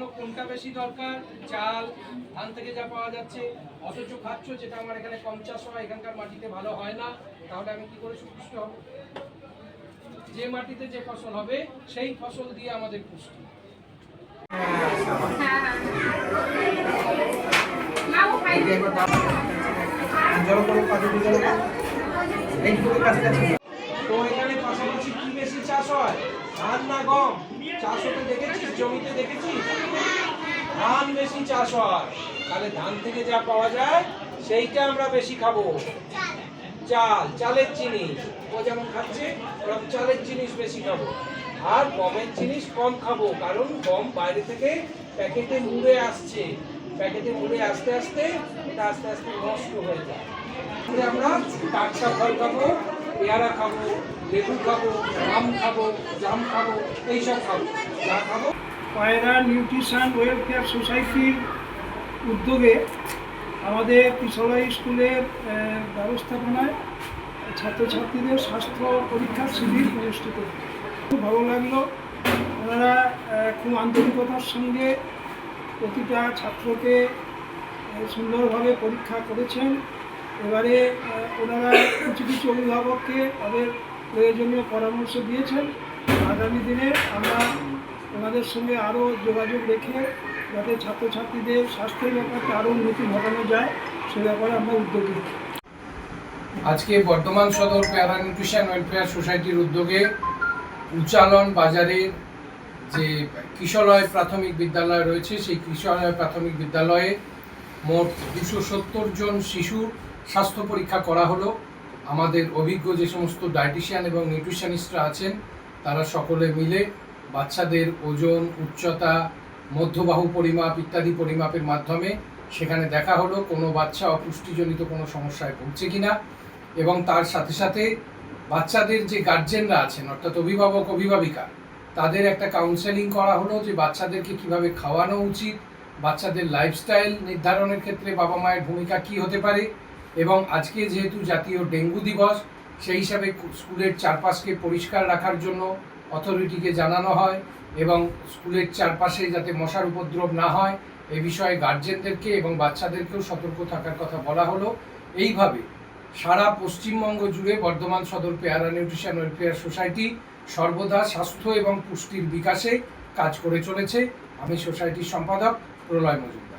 জন্য কোনটা বেশি দরকার? চাল, ধান থেকে যা পাওয়া যাচ্ছে। অথচ খাচ্ছ যেটা আমার এখানে কম চাষ হয়, এখানকার মাটিতে ভালো হয় না, তাহলে আমি কি করে সুপুষ্ট হব? যে মাটিতে যে ফসল হবে, সেই ফসল দিয়ে আমাদের পুষ্টি এখানে পাশাপাশি কি বেশি চাষ হয় ধান না গম? চাষ হতে দেখেছিস? জমিতে দেখেছিস? ধান বেশি চাষ হয়। তাহলে ধান থেকে যা পাওয়া যায়, সেইটা আমরা বেশি খাব। চাল, চালের জিনিস ও যেমন খাচ্ছে ওরা চালের জিনিস বেশি খাব। আর গমের জিনিস কম খাব, কারণ গম বাইরে থেকে প্যাকেটে মুড়ে আসছে। প্যাকেটে মুড়ে আসতে আসতে, এটা আস্তে আস্তে নষ্ট হয়ে যায়। আমরা টাটকা ফল খাব পেয়ারা খাব, লেবু খাব, আম খাব, জাম খাব, এইসব খাব। যা খাব। পায়রা নিউট্রিশন ওয়েলফেয়ার সোসাইটির উদ্যোগে আমাদের পিছলাই স্কুলের ব্যবস্থাপনায় ছাত্রছাত্রীদের স্বাস্থ্য পরীক্ষা শিবির অনুষ্ঠিত খুব ভালো লাগল। ওনারা খুব আন্তরিকতার সঙ্গে প্রতিটা ছাত্রকে সুন্দরভাবে পরীক্ষা করেছেন। এবারে ওনারা কিছু কিছু অভিভাবককে তাদের প্রয়োজনীয় পরামর্শ দিয়েছেন। আগামী দিনে আমরা ওনাদের সঙ্গে আরও যোগাযোগ রেখে যাতে ছাত্রছাত্রীদের স্বাস্থ্যের ব্যাপারটা আরও উন্নতি ঘটানো যায়, সে ব্যাপারে আমরা উদ্যোগ আজকে বর্ধমান সদর প্যারা নিউট্রিশন ওয়েলফেয়ার সোসাইটির উদ্যোগে উচালন বাজারে যে কিশলয় প্রাথমিক বিদ্যালয় রয়েছে, সেই কিশলয় প্রাথমিক বিদ্যালয়ে মোট দুশো সত্তর জন শিশুর স্বাস্থ্য পরীক্ষা করা হলো। আমাদের অভিজ্ঞ যে সমস্ত ডায়েটিশিয়ান এবং নিউট্রিশনিস্টরা আছেন, তারা সকলে মিলে বাচ্চাদের ওজন, উচ্চতা, মধ্যবাহু পরিমাপ ইত্যাদি পরিমাপের মাধ্যমে সেখানে দেখা হলো কোনো বাচ্চা অপুষ্টিজনিত কোনো সমস্যায় ভুগছে কিনা এবং তার সাথে সাথে বাচ্চাদের যে গার্জেনরা আছেন, অর্থাৎ অভিভাবক, অভিভাবিকা, তাদের একটা কাউন্সেলিং করা হলো যে বাচ্চাদেরকে কীভাবে খাওয়ানো উচিত, বাচ্চাদের লাইফস্টাইল নির্ধারণের ক্ষেত্রে বাবা মায়ের ভূমিকা কি হতে পারে এবং আজকে যেহেতু জাতীয় ডেঙ্গু দিবস, সেই হিসাবে স্কুলের চারপাশকে পরিষ্কার রাখার জন্য অথরিটিকে জানানো হয় এবং স্কুলের চারপাশে যাতে মশার উপদ্রব না হয়, এ বিষয়ে গার্জেনদেরকে এবং বাচ্চাদেরকেও সতর্ক থাকার কথা বলা হলো। এইভাবে সারা পশ্চিমবঙ্গ জুড়ে বর্ধমান সদর পেয়ারা নিউট্রিশন ওয়েলফেয়ার সোসাইটি সর্বদা স্বাস্থ্য এবং পুষ্টির বিকাশে কাজ করে চলেছে। আমি সোসাইটির সম্পাদক প্রলয় মজুমদার।